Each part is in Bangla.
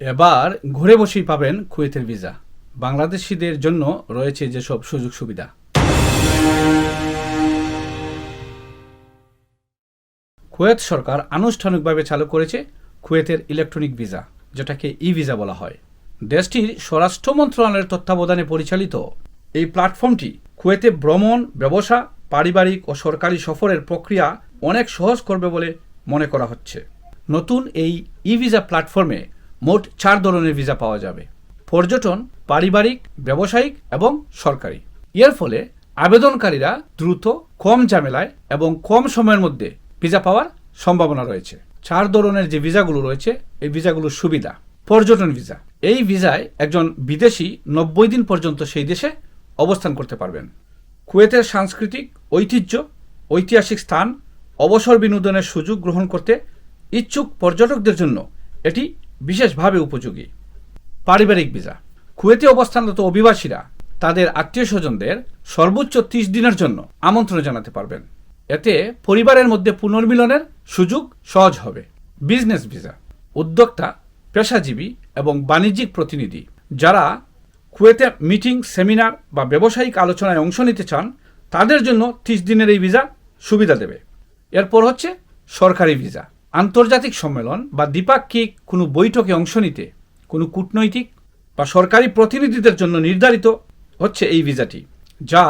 এবার ঘুরে বসেই পাবেন কুয়েতের ভিসা। বাংলাদেশিদের জন্য রয়েছে যেসব সুযোগ সুবিধা। কুয়েত সরকার আনুষ্ঠানিকভাবে চালু করেছে কুয়েতের ইলেকট্রনিক ভিসা, যেটাকে ই ভিসা বলা হয়। দেশটির স্বরাষ্ট্র মন্ত্রণালয়ের তত্ত্বাবধানে পরিচালিত এই প্ল্যাটফর্মটি কুয়েতে ভ্রমণ, ব্যবসা, পারিবারিক ও সরকারি সফরের প্রক্রিয়া অনেক সহজ করবে বলে মনে করা হচ্ছে। নতুন এই ই ভিসা প্ল্যাটফর্মে মোট চার ধরনের ভিসা পাওয়া যাবে। পর্যটন, পারিবারিক, ব্যবসায়িক এবং সরকারি। এর ফলে আবেদনকারীরা দ্রুত, কম ঝামেলায় এবং কম সময়ের মধ্যে ভিসা পাওয়ার সম্ভাবনা রয়েছে। চার ধরনের যে ভিসাগুলো রয়েছে, এই ভিসাগুলোর সুবিধা। পর্যটন ভিসা এই ভিসায় একজন বিদেশি নব্বই দিন পর্যন্ত সেই দেশে অবস্থান করতে পারবেন। কুয়েতের সাংস্কৃতিক ঐতিহ্য, ঐতিহাসিক স্থান, অবসর বিনোদনের সুযোগ গ্রহণ করতে ইচ্ছুক পর্যটকদের জন্য এটি বিশেষভাবে উপযোগী। পারিবারিক ভিসা। কুয়েতে অবস্থানরত অভিবাসীরা তাদের আত্মীয় স্বজনদের সর্বোচ্চ ত্রিশ দিনের জন্য আমন্ত্রণ জানাতে পারবেন। এতে পরিবারের মধ্যে পুনর্মিলনের সুযোগ সহজ হবে। Business visa. উদ্যোক্তা, পেশাজীবী এবং বাণিজ্যিক প্রতিনিধি যারা কুয়েতে মিটিং, সেমিনার বা ব্যবসায়িক আলোচনায় অংশ নিতে চান, তাদের জন্য ত্রিশ দিনের এই ভিসা সুবিধা দেবে। এরপর হচ্ছে সরকারি ভিসা। আন্তর্জাতিক সম্মেলন বা দ্বিপাক্ষিক কোনো বৈঠকে অংশ নিতে, কোনো কূটনৈতিক বা সরকারি প্রতিনিধিদের জন্য নির্ধারিত হচ্ছে এই ভিসাটি, যা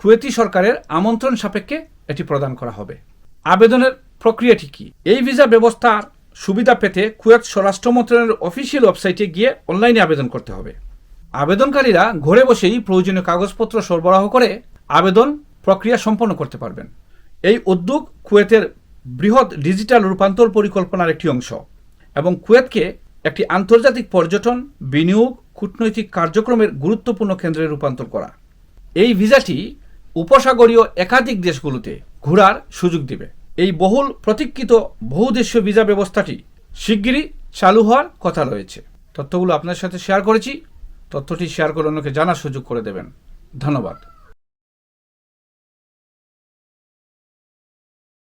কুয়েতি সরকারের আমন্ত্রণ সাপেক্ষে এটি প্রদান করা হবে। আবেদনের প্রক্রিয়াটি কি? এই ভিসা ব্যবস্থার সুবিধা পেতে কুয়েত স্বরাষ্ট্র মন্ত্রণালয়ের অফিসিয়াল ওয়েবসাইটে গিয়ে অনলাইনে আবেদন করতে হবে। আবেদনকারীরা ঘরে বসেই প্রয়োজনীয় কাগজপত্র সরবরাহ করে আবেদন প্রক্রিয়া সম্পন্ন করতে পারবেন। এই উদ্যোগ কুয়েতের বৃহৎ ডিজিটাল রূপান্তর পরিকল্পনার একটি অংশ এবং কুয়েতকে একটি আন্তর্জাতিক পর্যটন, বিনিয়োগ, কূটনৈতিক কার্যক্রমের গুরুত্বপূর্ণ কেন্দ্রে রূপান্তর করা। এই ভিসাটি উপসাগরীয় একাধিক দেশগুলোতে ঘোরার সুযোগ দিবে। এই বহুল প্রতীক্ষিত বহুদেশীয় ভিসা ব্যবস্থাটি শিগগিরই চালু হওয়ার কথা রয়েছে। তথ্যগুলো আপনার সাথে শেয়ার করেছি। তথ্যটি শেয়ার করে অন্যকে জানার সুযোগ করে দেবেন। ধন্যবাদ।